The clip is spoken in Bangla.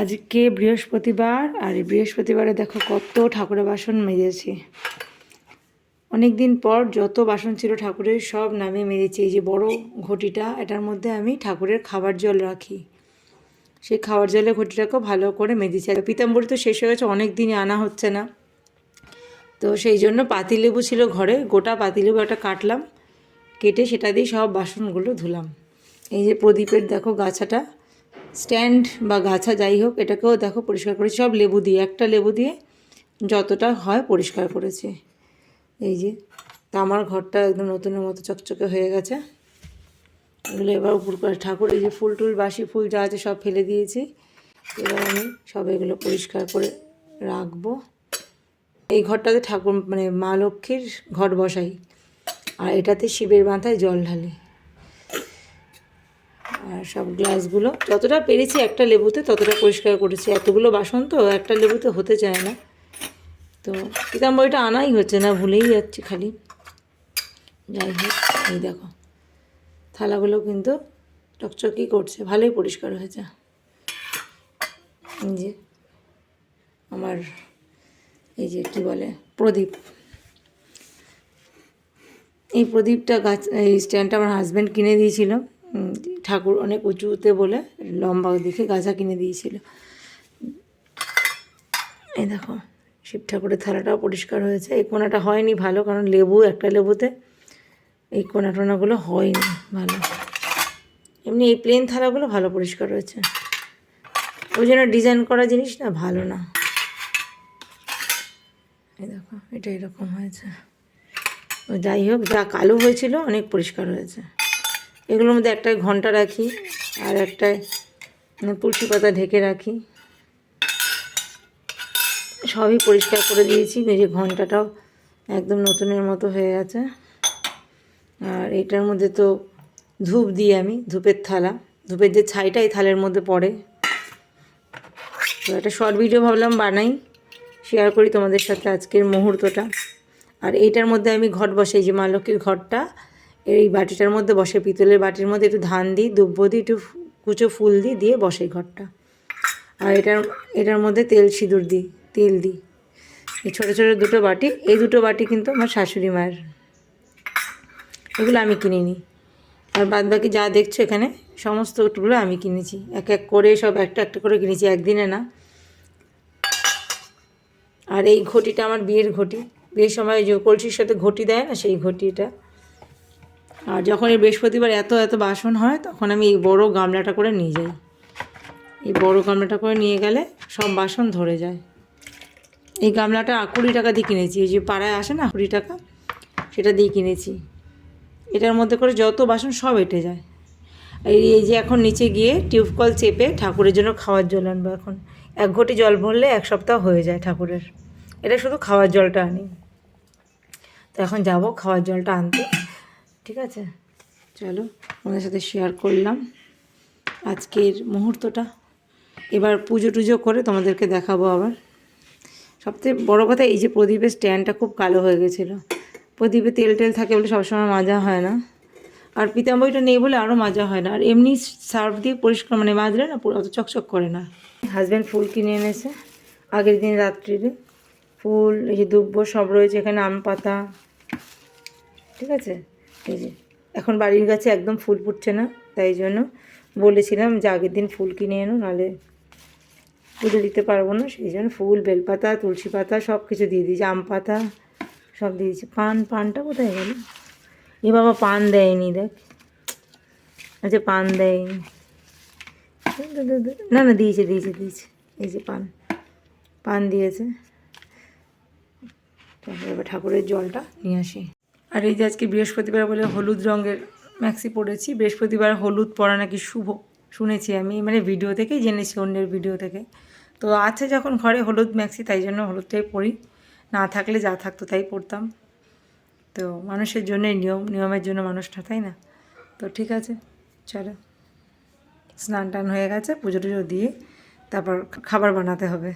আজকে বৃহস্পতিবার, আর এই বৃহস্পতিবারে দেখো কত ঠাকুরের বাসন মেজেছি। অনেক দিন পর যত বাসন ছিল ঠাকুরের, সব নামে মেজেছি। এই যে বড় ঘটিটা, এটার মধ্যে আমি ঠাকুরের খাবার জল রাখি। সেই খাবার জলের ঘটিটাকেও ভালো করে মেজেছি। আর পিতাম্বরী তো শেষ হয়ে গেছে অনেক দিনই আনা হচ্ছে না। তো সেই জন্য পাতিলেবু ছিল ঘরে, গোটা পাতিলেবু একটা কাটলাম, কেটে সেটা দিয়ে সব বাসনগুলো ধুলাম। এই যে প্রদীপের দেখো গাছাটা স্ট্যান্ড বা গাছা যাই হোক, এটাকেও দেখো পরিষ্কার করেছি। সব লেবু দিয়ে, একটা লেবু দিয়ে যতটা হয় পরিষ্কার করেছি। এই যে, তা আমার ঘরটা একদম নতুনের মতো চকচকে হয়ে গেছে। এগুলো এবার উপর করে ঠাকুর, এই যে ফুল টুল, বাসি ফুল যা আছে সব ফেলে দিয়েছি। এবার আমি সব এগুলো পরিষ্কার করে রাখব। এই ঘরটাতে ঠাকুর মানে মা লক্ষ্মীর ঘট বসাই। আর এটাতে শিবের মাথায় জল ঢালি। আর সব গ্লাসগুলো। যতটা পেরেছি একটা লেবুতে, ততটা পরিষ্কার করেছি। এতগুলো বাসন তো একটা লেবুতে হতে চায় না। তো পিতাম্বরীটা আনাই হচ্ছে না, ভুলেই যাচ্ছি খালি। যাই হোক, এই দেখো। থালাগুলো কিন্তু চকচকি করছে, ভালোই পরিষ্কার হয়েছে। যে আমার, এই যে কি বলে, প্রদীপ। এই প্রদীপটা গাছ, এই স্ট্যান্ডটা আমার হাজব্যান্ড কিনে দিয়েছিল। ঠাকুর অনেক উঁচুতে বলে লম্বা দেখে গাছা কিনে দিয়েছিল। এই দেখো, শিব ঠাকুরের থালাটাও পরিষ্কার হয়েছে। এই কোনাটা হয়নি ভালো, কারণ লেবু, একটা লেবুতে এই কোনা টোনাগুলো হয়নি ভালো। এমনি এই প্লেন থালাগুলো ভালো পরিষ্কার হয়েছে। ওই জন্য ডিজাইন করা জিনিস না ভালো না। এই দেখো, এটা এরকম হয়েছে। যাই হোক, যা কালো হয়েছিল, অনেক পরিষ্কার হয়েছে। এগুলোর মধ্যে একটাই ঘণ্টা রাখি আর একটায় মানে তুলসী পাতা ঢেকে রাখি। সবই পরিষ্কার করে দিয়েছি। যে ঘন্টাটাও একদম নতুনের মতো হয়ে গেছে আর এটার মধ্যে তো ধূপ দিই আমি, ধূপের থালা। ধূপের যে ছাইটা এই থালের মধ্যে পড়ে। তো একটা শর্ট ভিডিও ভাবলাম বানাই শেয়ার করি তোমাদের সাথে আজকের মুহূর্তটা। আর এইটার মধ্যে আমি ঘট বসাই, যে মা লক্ষ্মীর ঘরটা এই বাটিটার মধ্যে বসে, পিতলের বাটির মধ্যে একটু ধান দিই, দুব্ব দিই, একটু কুচো ফুল দিই, দিয়ে বসে ঘরটা। আর এটার এটার মধ্যে তেল সিঁদুর দিই, তেল দিই। এই ছোটো ছোটো দুটো বাটি, এই দুটো বাটি কিন্তু আমার শাশুড়ি মায়ের। এগুলো আমি কিনিনি। আর বাদ বাকি যা দেখছ এখানে সমস্ত সমস্তগুলো আমি কিনেছি। এক এক করে সব একটা একটা করে কিনেছি, একদিনে না। আর এই ঘটিটা আমার বিয়ের ঘটি। বিয়ের সময় যে কলসির সাথে ঘটি দেয় না, সেই ঘটিটা। আর যখন এই বৃহস্পতিবার এত এত বাসন হয়, তখন আমি এই বড় গামলাটা করে নিয়ে যাই। এই বড় গামলাটা করে নিয়ে গেলে সব বাসন ধরে যায়। এই গামলাটা কুড়ি টাকা দিয়ে কিনেছি। এই যে পাড়ায় আসে না, কুড়ি টাকা, সেটা দিয়ে কিনেছি। এটার মধ্যে করে যত বাসন সব এঁটে যায়। এই এই যে এখন নিচে গিয়ে টিউবকল চেপে ঠাকুরের জন্য খাওয়ার জল আনব এখন। এক ঘটি জল ভরলে এক সপ্তাহ হয়ে যায় ঠাকুরের। এটা শুধু খাওয়ার জলটা আনি। তো এখন যাব খাওয়ার জলটা আনতে। ঠিক আছে? চলো আমাদের সাথে শেয়ার করলাম। আজকের মুহূর্তটা। এবার পুজো টুজো করে তোমাদেরকে দেখাবো আবার। সবথেকে বড় কথা, এই যে প্রদীপের স্ট্যান্ডটা খুব কালো হয়ে গেছিল। প্রদীপে তেল টেল থাকে বলে সবসময় মাজা হয় না। আর পিতাম্বরীটা নেই বলে আরও মাজা হয় না। আর এমনি সার্ফ দিয়ে পরিষ্কার মানে মাজলে না অত চকচক করে না। হাজব্যান্ড ফুল কিনে এনেছে আগের দিন রাত্রিরে। ফুল, এই যে দুব্ব সব রয়েছে, এখানে আম পাতা ঠিক আছে? এই যে, এখন বাড়ির কাছে একদম ফুল ফুটছে না, তাই জন্য বলেছিলাম যে আগের দিন ফুল কিনে এনো নাহলে পুজো দিতে পারব না, সেই জন্য ফুল, বেলপাতা, তুলসী পাতা সব কিছু দিয়ে দিয়েছি, আম পাতা সব দিয়ে দিয়েছি। পান, পানটা কোথায় গেল? এ বাবা পান দেয়নি, দেখ। আচ্ছা পান দেয়নি। না না, দিয়েছে দিয়েছে দিয়েছে। এই যে পান পান দিয়েছে। তারপরে ঠাকুরের জলটা নিয়ে আসি। আর এই যে আজকে বৃহস্পতিবার বলে হলুদ রঙের ম্যাক্সি পরেছি, বৃহস্পতিবার হলুদ পরা নাকি শুভ, শুনেছি আমি মানে ভিডিও থেকেই জেনেছি, অন্যের ভিডিও থেকে। তো আছে যখন ঘরে হলুদ ম্যাক্সি তাই জন্য হলুদটাই পরি। না থাকলে যা থাকতো তাই পরতাম। তো মানুষের জন্যই নিয়ম, নিয়মের জন্য মানুষটা, তাই না? তো ঠিক আছে, চলো। স্নান টান হয়ে গেছে, পুজো টুজো দিয়ে তারপর খাবার বানাতে হবে।